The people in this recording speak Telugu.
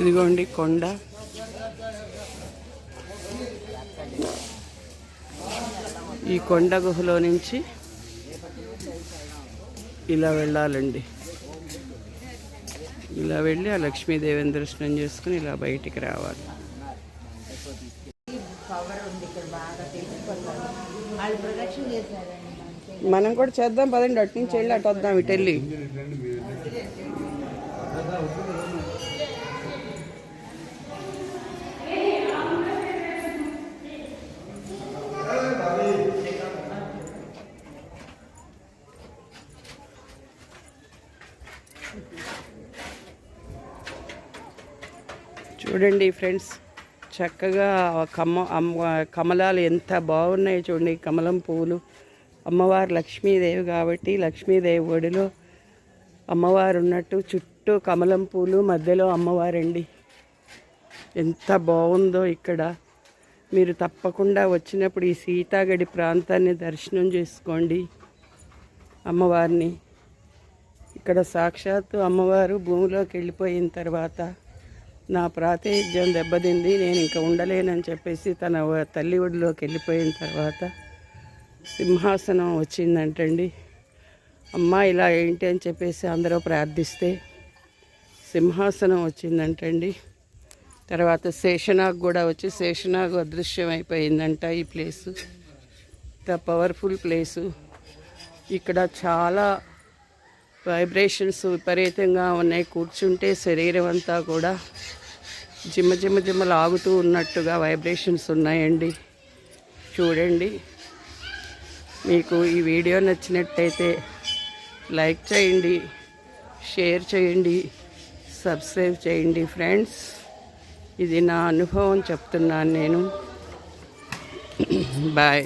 ఇదిగోండి కొండ. ఈ కొండ గుహలో నుంచి ఇలా వెళ్ళాలండి. ఇలా వెళ్ళి ఆ లక్ష్మీదేవిని దర్శనం చేసుకుని ఇలా బయటికి రావాలి. మనం కూడా చేద్దాం పదండి అటు నుంచి వెళ్ళి అటు వద్దాం ఇటు వెళ్ళి. చూడండి ఫ్రెండ్స్ చక్కగా కమ్మ అమ్మ కమలాలు ఎంత బాగున్నాయి చూడండి కమలం పువ్వులు అమ్మవారు లక్ష్మీదేవి కాబట్టి లక్ష్మీదేవి ఒడిలో అమ్మవారు ఉన్నట్టు చుట్టూ కమలం పూలు మధ్యలో అమ్మవారండి. ఎంత బాగుందో ఇక్కడ. మీరు తప్పకుండా వచ్చినప్పుడు ఈ సీతాగడి ప్రాంతాన్ని దర్శనం చేసుకోండి అమ్మవారిని. ఇక్కడ సాక్షాత్తు అమ్మవారు భూమిలోకి వెళ్ళిపోయిన తర్వాత నా ప్రాతినిధ్యం దెబ్బతింది నేను ఇంకా ఉండలేనని చెప్పేసి తన తల్లి ఒడిలోకి వెళ్ళిపోయిన తర్వాత సింహాసనం వచ్చిందంటండి. అమ్మ ఇలా ఏంటి అని చెప్పేసి అందరూ ప్రార్థిస్తే సింహాసనం వచ్చిందంటండి. తర్వాత శేషనాగ్ కూడా వచ్చి శేషనాగ్ అదృశ్యం అయిపోయిందంట ఈ ప్లేసు. ద పవర్ఫుల్ ప్లేసు ఇక్కడ చాలా వైబ్రేషన్స్ విపరీతంగా ఉన్నాయి. కూర్చుంటే శరీరం అంతా కూడా జిమ్మ జిమ్మ జిమ్మ లాగుతూ ఉన్నట్టుగా వైబ్రేషన్స్ ఉన్నాయండి. చూడండి. మీకు ఈ వీడియో నచ్చినట్టయితే లైక్ చేయండి షేర్ చేయండి సబ్స్క్రైబ్ చేయండి ఫ్రెండ్స్. ఇది నా అనుభవం చెప్తున్నాను నేను. బాయ్.